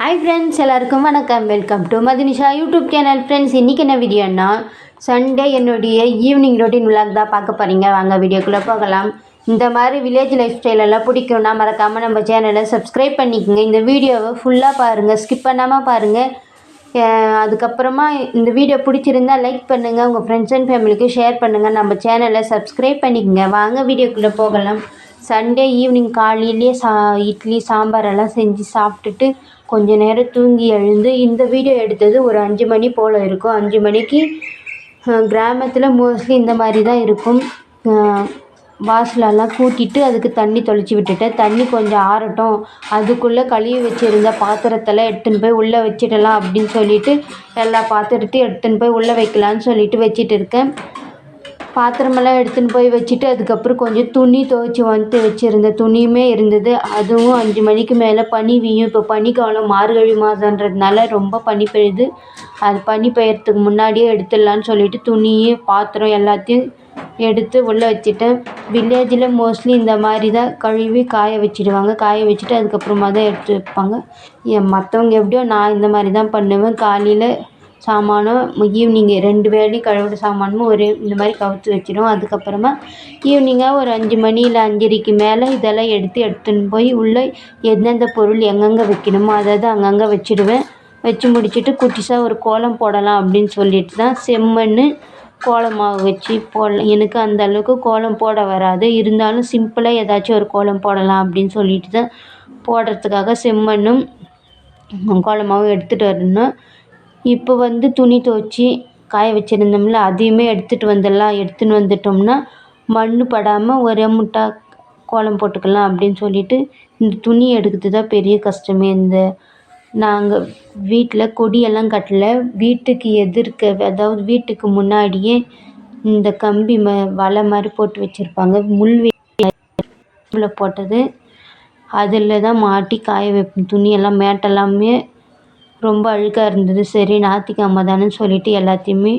Hi friends எல்லாருக்கும் வணக்கம். Welcome to Madhunisha YouTube channel friends இன்றைக்கி என்ன வீடியோன்னா சண்டே என்னுடைய ஈவினிங் ரொட்டீன் விளாக் தான் பார்க்க போகிறீங்க வாங்க வீடியோக்குள்ளே போகலாம். இந்த மாதிரி வில்லேஜ் லைஃப் ஸ்டைலெல்லாம் பிடிக்கும்னா மறக்காமல் நம்ம சேனலை சப்ஸ்கிரைப் பண்ணிக்கோங்க. இந்த வீடியோவை ஃபுல்லாக பாருங்கள் ஸ்கிப் பண்ணாமல் பாருங்கள் அதுக்கப்புறமா இந்த வீடியோ பிடிச்சிருந்தா லைக் பண்ணுங்கள் உங்கள் ஃப்ரெண்ட்ஸ் அண்ட் ஃபேமிலிக்கு ஷேர் பண்ணுங்கள் நம்ம சேனலை சப்ஸ்கிரைப் பண்ணிக்கோங்க. வாங்க வீடியோக்குள்ளே போகலாம். சண்டே ஈவினிங் காலையிலேயே சா இட்லி சாம்பார் எல்லாம் செஞ்சு சாப்பிட்டுட்டு கொஞ்ச நேரம் தூங்கி எழுந்து இந்த வீடியோ எடுத்தது ஒரு அஞ்சு மணி போல் இருக்கும். அஞ்சு மணிக்கு கிராமத்தில் மோஸ்ட்லி இந்த மாதிரி தான் இருக்கும். வாசலெல்லாம் கூட்டிட்டு அதுக்கு தண்ணி தொளிச்சு விட்டுட்டேன் தண்ணி கொஞ்சம் ஆறட்டும். அதுக்குள்ளே கழுவி வச்சுருந்த பாத்திரத்தெல்லாம் எடுத்துன்னு போய் உள்ளே வச்சிடலாம் அப்படின்னு சொல்லிட்டு எல்லா பாத்திரத்தையும் எடுத்துன்னு போய் உள்ளே வைக்கலான்னு சொல்லிட்டு வச்சிட்டு இருக்கேன். பாத்திரமெல்லாம் எடுத்துன்னு போய் வச்சுட்டு அதுக்கப்புறம் கொஞ்சம் துணி துவைச்சி வந்துட்டு வச்சுருந்த துணியுமே இருந்தது. அதுவும் அஞ்சு மணிக்கு மேலே பனி வீயும். இப்போ பனிக்காலம் மார்கழி மாதன்றதுனால ரொம்ப பனி பெய்யுது. அது பனி பெய்யறதுக்கு முன்னாடியே எடுத்துடலான்னு சொல்லிட்டு துணியும் பாத்திரம் எல்லாத்தையும் எடுத்து உள்ளே வச்சுட்டேன். வில்லேஜில் மோஸ்ட்லி இந்த மாதிரி தான் கழுவி காய வச்சிடுவாங்க. காய வச்சுட்டு அதுக்கப்புறமா தான் எடுத்து வைப்பாங்க. ஏன் மற்றவங்க எப்படியோ நான் இந்த மாதிரி தான் பண்ணுவேன். காலையில் சாமானும் ஈவினிங்கு ரெண்டு வேளையும் கழுவுற சாமானும் ஒரே இந்த மாதிரி கவுத்து வச்சிடும் அதுக்கப்புறமா ஈவினிங்காக ஒரு அஞ்சு மணி இல்லை அஞ்சரைக்கு மேலே இதெல்லாம் எடுத்து எடுத்துன்னு போய் உள்ளே எந்தெந்த பொருள் எங்கெங்கே வைக்கணுமோ அதை அதை அங்கங்கே வச்சிடுவேன். வச்சு முடிச்சுட்டு குட்டிஸாக ஒரு கோலம் போடலாம் அப்படின்னு சொல்லிட்டு தான் செம்மண் கோலம் மாவு வச்சு போடலாம் எனக்கு அந்த அளவுக்கு கோலம் போட வராது. இருந்தாலும் சிம்பிளாக ஏதாச்சும் ஒரு கோலம் போடலாம் அப்படின்னு சொல்லிட்டு தான் போடுறதுக்காக செம்மண்ணும் கோலமாகவும் எடுத்துகிட்டு வரணும். இப்போ வந்து துணி துவச்சி காய வச்சுருந்தோம்ல அதையுமே எடுத்துகிட்டு வந்துடலாம். எடுத்துன்னு வந்துட்டோம்னா மண் படாமல் ஒரே முட்டாக கோலம் போட்டுக்கலாம் அப்படின்னு சொல்லிட்டு இந்த துணி எடுக்கிறது தான் பெரிய கஷ்டமே. இந்த நாங்கள் வீட்டில் கொடியெல்லாம் கட்டலை. வீட்டுக்கு எதிர்க்க அதாவது வீட்டுக்கு முன்னாடியே இந்த கம்பி ம வலை மாதிரி போட்டு வச்சுருப்பாங்க. முள் போட்டது. அதில் தான் மாட்டி காய வைப்போம். துணியெல்லாம் மேட்டெல்லாமே ரொம்ப அழுக்காக இருந்தது. சரி ஞாயிற்றுக்கிழம தானே சொல்லிட்டு எல்லாத்தையுமே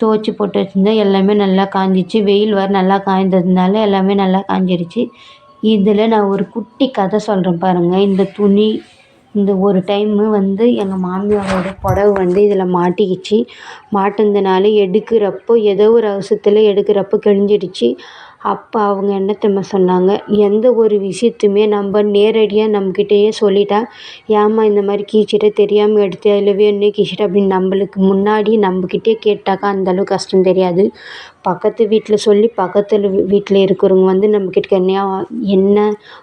துவச்சி போட்டு வச்சுருந்தேன். எல்லாமே நல்லா காஞ்சிச்சு. வெயில் வேறு நல்லா காய்ந்ததுனால எல்லாமே நல்லா காஞ்சிருச்சு. இதில் நான் ஒரு குட்டி கதை சொல்கிறேன் பாருங்கள் இந்த துணி இந்த ஒரு டைமு வந்து எங்கள் மாமியாரோட புடவ வந்து இதில் மாட்டிக்கிச்சு. மாட்டினதுனால எடுக்கிறப்போ ஏதோ ஒரு அவசரத்தில் எடுக்கிறப்போ கிழிஞ்சிடுச்சு. அப்போ அவங்க என்ன தெரியுமா சொன்னாங்க? எந்த ஒரு விஷயத்தையுமே நம்ம நேரடியாக நம்மக்கிட்டயே சொல்லிட்டா ஏம்மா இந்த மாதிரி கீச்சிட்ட தெரியாமல் எடுத்தியா இல்லை வேணும்னே கீச்சிட்ட அப்படின்னு நம்மளுக்கு முன்னாடி நம்மக்கிட்டயே கேட்டாக்கா அந்த அளவுக்கு கஷ்டம் தெரியாது. பக்கத்து வீட்டில் சொல்லி பக்கத்தில் வீட்டில் இருக்கிறவங்க வந்து நம்மக்கிட்ட என்னையா என்ன?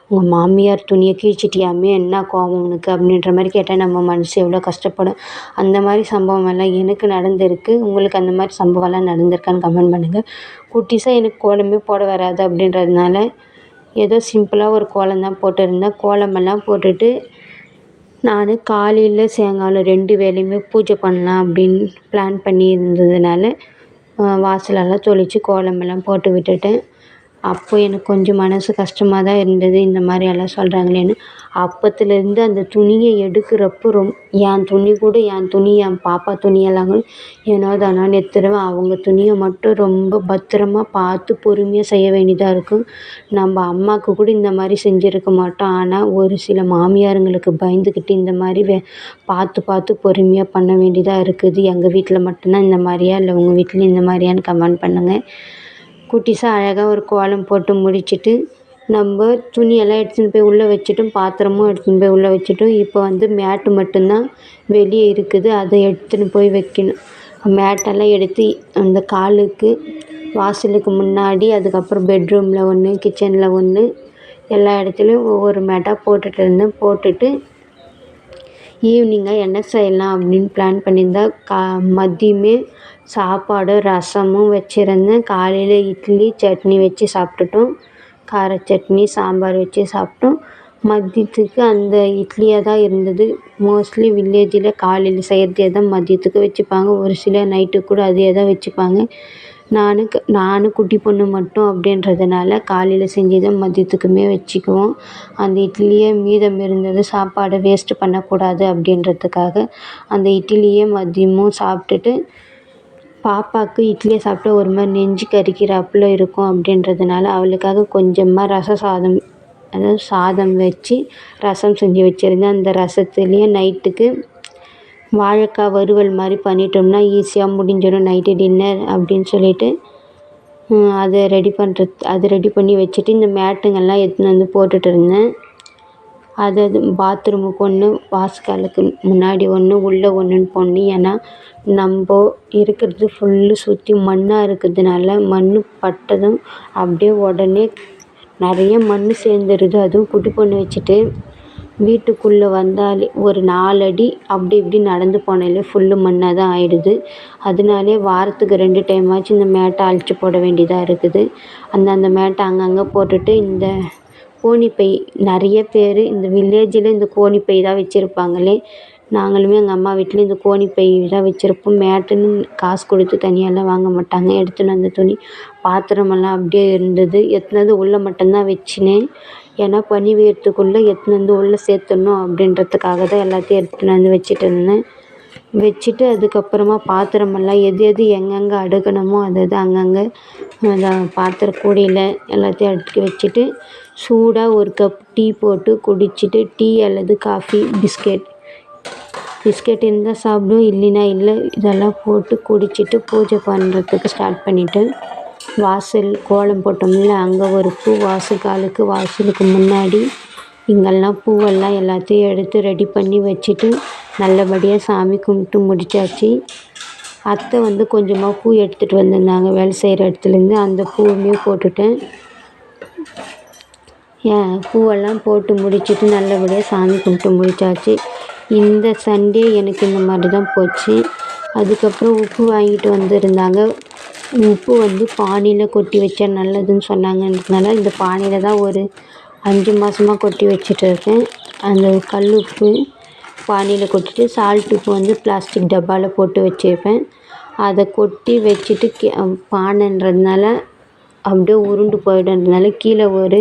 உங்கள் மாமியார் துணியை கிழிச்சிட்டியாமே? என்ன கோவம் உனக்கு? அப்படின்ற மாதிரி கேட்டால் நம்ம மனசு எவ்வளோ கஷ்டப்படும். அந்த மாதிரி சம்பவம் எல்லாம் எனக்கு நடந்திருக்கு. உங்களுக்கு அந்த மாதிரி சம்பவம்லாம் நடந்திருக்கான்னு கமெண்ட் பண்ணுங்கள் குட்டிஸாக எனக்கு கோலமே போட வராது அப்படின்றதுனால ஏதோ சிம்பிளாக ஒரு கோலம் தான் போட்டிருந்தேன். கோலமெல்லாம் போட்டுட்டு நான் காலையில் சாயங்காலம் ரெண்டு வேலையுமே பூஜை பண்ணலாம் அப்படின்னு பிளான் பண்ணி இருந்ததுனால வாசலெல்லாம் தொளித்து கோலமெல்லாம் போட்டு விட்டுட்டு அப்போ எனக்கு கொஞ்சம் மனசு கஷ்டமாக தான் இருந்தது. இந்த மாதிரி எல்லாம் சொல்கிறாங்களேன்னு அப்போத்துலேருந்து அந்த துணியை எடுக்கிறப்போ ரொம் என் துணி கூட என் துணி என் பாப்பா துணியெல்லாம் கூட ஏனோ தானோன்னு எடுத்துடுவேன் அவங்க துணியை மட்டும் ரொம்ப பத்திரமா பார்த்து பொறுமையாக செய்ய வேண்டியதாக இருக்கும். நம்ம அம்மாவுக்கு கூட இந்த மாதிரி செஞ்சுருக்க மாட்டோம். ஆனால் ஒரு சில மாமியாருங்களுக்கு பயந்துக்கிட்டு இந்த மாதிரி வே பார்த்து பார்த்து பொறுமையாக பண்ண வேண்டியதாக இருக்குது. எங்கள் வீட்டில் மட்டும்தான் இந்த மாதிரியா? இல்லை உங்கள் வீட்லேயும் இந்த மாதிரியான்னு கமெண்ட் பண்ணுங்கள் குட்டிஸாக அழகாக ஒரு கோலம் போட்டு முடிச்சுட்டு நம்ம துணியெல்லாம் எடுத்துன்னு போய் உள்ளே வச்சுட்டோம் பாத்திரமும் எடுத்துன்னு போய் உள்ளே வச்சுட்டோம். இப்போ வந்து மேட்டு மட்டும்தான் வெளியே இருக்குது. அதை எடுத்துன்னு போய் வைக்கணும். மேட்டெல்லாம் எடுத்து அந்த காலுக்கு வாசலுக்கு முன்னாடி அதுக்கப்புறம் பெட்ரூமில் ஒன்று கிச்சனில் ஒன்று எல்லா இடத்துலையும் ஒவ்வொரு மேட்டாக போட்டுகிட்டு இருந்தேன். போட்டுட்டு ஈவினிங்காக என்ன செய்யலாம் அப்படின்னு பிளான் பண்ணியிருந்தா கா மதியமே சாப்பாடு ரசமும் வச்சுருந்தேன். காலையில் இட்லி சட்னி வச்சு சாப்பிட்டுட்டோம். கார சட்னி சாம்பார் வச்சு சாப்பிட்டோம். மதியத்துக்கு அந்த இட்லியாக தான் இருந்தது. மோஸ்ட்லி வில்லேஜில் காலையில் செய்கிறதே தான் மதியத்துக்கு வச்சுப்பாங்க. ஒரு சிலர் நைட்டுக்கு கூட அதே தான் வச்சுப்பாங்க. நானும் நானும் குட்டி பொண்ணு மட்டும் அப்படின்றதுனால காலையில் செஞ்சதை மதியத்துக்குமே வச்சுக்குவோம். அந்த இட்லியே மீதம் இருந்தது சாப்பாடை வேஸ்ட்டு பண்ணக்கூடாது அப்படின்றதுக்காக அந்த இட்லியே மதியமும் சாப்பிட்டுட்டு பாப்பாவுக்கு இட்லியை சாப்பிட்டா ஒரு மாதிரி நெஞ்சு கறிக்கிறாப்புல இருக்கும் அப்படின்றதுனால அவளுக்காக கொஞ்சமாக ரசம் சாதம் அதாவது சாதம் வச்சு ரசம் செஞ்சு வச்சுருந்தேன். அந்த ரசத்துலேயே நைட்டுக்கு வாழைக்காய் வறுவல் மாதிரி பண்ணிட்டோம்னா ஈஸியாக முடிஞ்சிடும் நைட்டு டின்னர் அப்படின்னு சொல்லிட்டு. அதை ரெடி பண்ணுறது அதை ரெடி பண்ணி வச்சுட்டு இந்த மேட்டுங்கெல்லாம் எடுத்துன்னு வந்து போட்டுட்டு இருந்தேன். அது அது பாத்ரூமுக்கு ஒன்று வாஸ்காலுக்கு முன்னாடி ஒன்று உள்ளே ஒன்றுன்னு போடணும் ஏன்னா நம்ம இருக்கிறது ஃபுல்லு சுற்றி மண்ணாக இருக்கிறதுனால மண் பட்டதும் அப்படியே உடனே நிறைய மண் சேர்ந்துருது. அதுவும் குட்டி பொண்ணு வச்சுட்டு. வீட்டுக்குள்ளே வந்தாலே ஒரு நாலடி அப்படி இப்படி நடந்து போனாலே ஃபுல்லு மண்ணாக தான் ஆயிடுது. அதனாலே வாரத்துக்கு ரெண்டு டைமாச்சும் இந்த மேட்டை அழிச்சு போட வேண்டியதாக இருக்குது. அந்த அந்த மேட்டை அங்கங்கே போட்டுட்டு இந்த கோணிப்பை நிறைய பேர் இந்த வில்லேஜில் இந்த கோணிப்பை தான் வச்சுருப்பாங்களே. நாங்களுமே எங்கள் அம்மா வீட்டில் இந்த கோணிப்பை தான் வச்சுருப்போம். மேட்டுன்னு காசு கொடுத்து தனியாலாம் வாங்க மாட்டாங்க. எடுத்துன்னு வந்த துணி பாத்திரமெல்லாம் அப்படியே இருந்தது. எடுத்துன்னு வந்து உள்ளே மட்டும்தான் வச்சினேன். ஏன்னா பனி பெய்யறதுக்குள்ளே எடுத்துன்னு வந்து உள்ளே சேர்த்துடணும் அப்படின்றதுக்காக தான் எல்லாத்தையும் எடுத்துன்னு வந்து வச்சுட்டு இருந்தேன். வச்சுட்டு அதுக்கப்புறமா பாத்திரமெல்லாம் எது எது எங்கெங்கே அடுக்கணுமோ அது அது அங்கங்கே அந்த பாத்திர கூடையில் எல்லாத்தையும் அடுக்கி வச்சுட்டு சூடாக ஒரு கப் டீ போட்டு குடிச்சிட்டு டீ அல்லது காஃபி பிஸ்கெட் பிஸ்கெட் இருந்தால் சாப்பிடும் இல்லைன்னா இல்லை. இதெல்லாம் போட்டு குடிச்சிட்டு பூஜை பண்ணுறதுக்கு ஸ்டார்ட் பண்ணிவிட்டேன் வாசல் கோலம் போட்டோம்ல அங்கே ஒரு பூ வாசல் காலுக்கு வாசலுக்கு முன்னாடி இங்கெல்லாம் பூவெல்லாம் எல்லாத்தையும் எடுத்து ரெடி பண்ணி வச்சுட்டு நல்லபடியாக சாமி கும்பிட்டு முடிச்சாச்சு. அத்தை வந்து கொஞ்சமாக பூ எடுத்துகிட்டு வந்திருந்தாங்க வேலை செய்கிற இடத்துலேருந்து. அந்த பூவுமே போட்டுட்டேன். ஏன் பூவெல்லாம் போட்டு முடிச்சுட்டு நல்லபடியாக சாமி கும்பிட்டு முடிச்சாச்சு. இந்த சண்டே எனக்கு இந்த மாதிரி தான் போச்சு. அதுக்கப்புறம் உப்பு வாங்கிட்டு வந்திருந்தாங்க. உப்பு வந்து பானையில் கொட்டி வச்சா நல்லதுன்னு சொன்னாங்கன்றதுனால இந்த பானையில் தான் ஒரு அஞ்சு மாதமாக கொட்டி வச்சுட்டு இருக்கேன். அந்த கல் உப்பு பானையில் கொட்டிட்டு சால்ட் உப்பு வந்து பிளாஸ்டிக் டப்பாவில் போட்டு வச்சுருப்பேன். அதை கொட்டி வச்சுட்டு கே பானைன்றதுனால அப்படியே உருண்டு போயிடுறதுனால கீழே ஒரு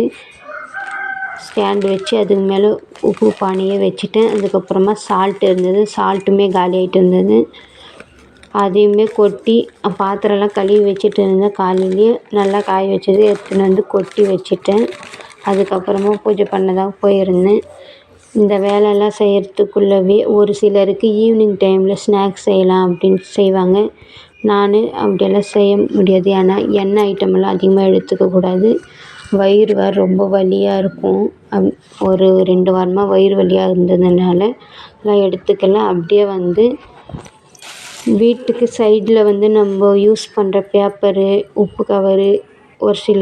ஸ்டாண்டு வச்சு அதுக்கு மேலே உப்பு பானையை வச்சுட்டேன். அதுக்கப்புறமா சால்ட் இருந்தது. சால்ட்டுமே காலி ஆகிட்டு இருந்தது. அதையுமே கொட்டி பாத்திரம்லாம் கழுவி வச்சுட்டு இருந்தேன். காலையிலேயே நல்லா காய வச்சது எடுத்துன்னு வந்து கொட்டி வச்சுட்டேன். அதுக்கப்புறமா பூஜை பண்ண தான் போயிருந்தேன். இந்த வேலையெல்லாம் செய்கிறதுக்குள்ளவே ஒரு சிலருக்கு ஈவினிங் டைமில் ஸ்நாக்ஸ் செய்யலாம் அப்படின்னு செய்வாங்க. நான் அப்படியெல்லாம் செய்ய முடியாது. ஏன்னா எண்ணெய் ஐட்டமெல்லாம் அதிகமாக எடுத்துக்கக்கூடாது வயிறு வேறு ரொம்ப வலியாக இருக்கும். அப் ஒரு ரெண்டு வாரமாக வயிறு வலியாக இருந்ததுனால நான் எடுத்துக்கல. அப்படியே வந்து வீட்டுக்கு சைடில் வந்து நம்ம யூஸ் பண்ணுற பேப்பரு உப்பு கவரு ஒரு சில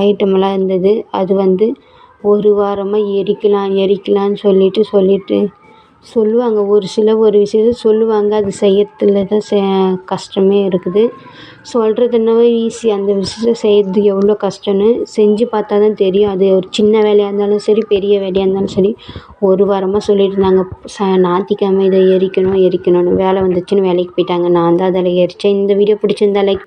ஐட்டமெல்லாம் இருந்தது. அது வந்து ஒரு வாரமாக எரிக்கலாம் எரிக்கலாம்னு சொல்லிட்டு சொல்லிட்டு சொல்லுவாங்க. ஒரு சில ஒரு விஷயத்த சொல்லுவாங்க. அது செய்யறதுல தான் செ கஷ்டமே இருக்குது. சொல்கிறது என்னவோ ஈஸி அந்த விஷயத்த செய்கிறது எவ்வளோ கஷ்டம்னு செஞ்சு பார்த்தா தான் தெரியும். அது ஒரு சின்ன வேலையாக இருந்தாலும் சரி பெரிய வேலையாக இருந்தாலும் சரி ஒரு வாரமாக சொல்லிட்டு இருந்தாங்க ச ஞாயிற்றுக்கிழம இதை எரிக்கணும் எரிக்கணும்னு வேலை வந்துச்சுன்னு வேலைக்கு போயிட்டாங்க. நான் தான் அதில் எரித்தேன் இந்த வீடியோ பிடிச்சிருந்தா லைக்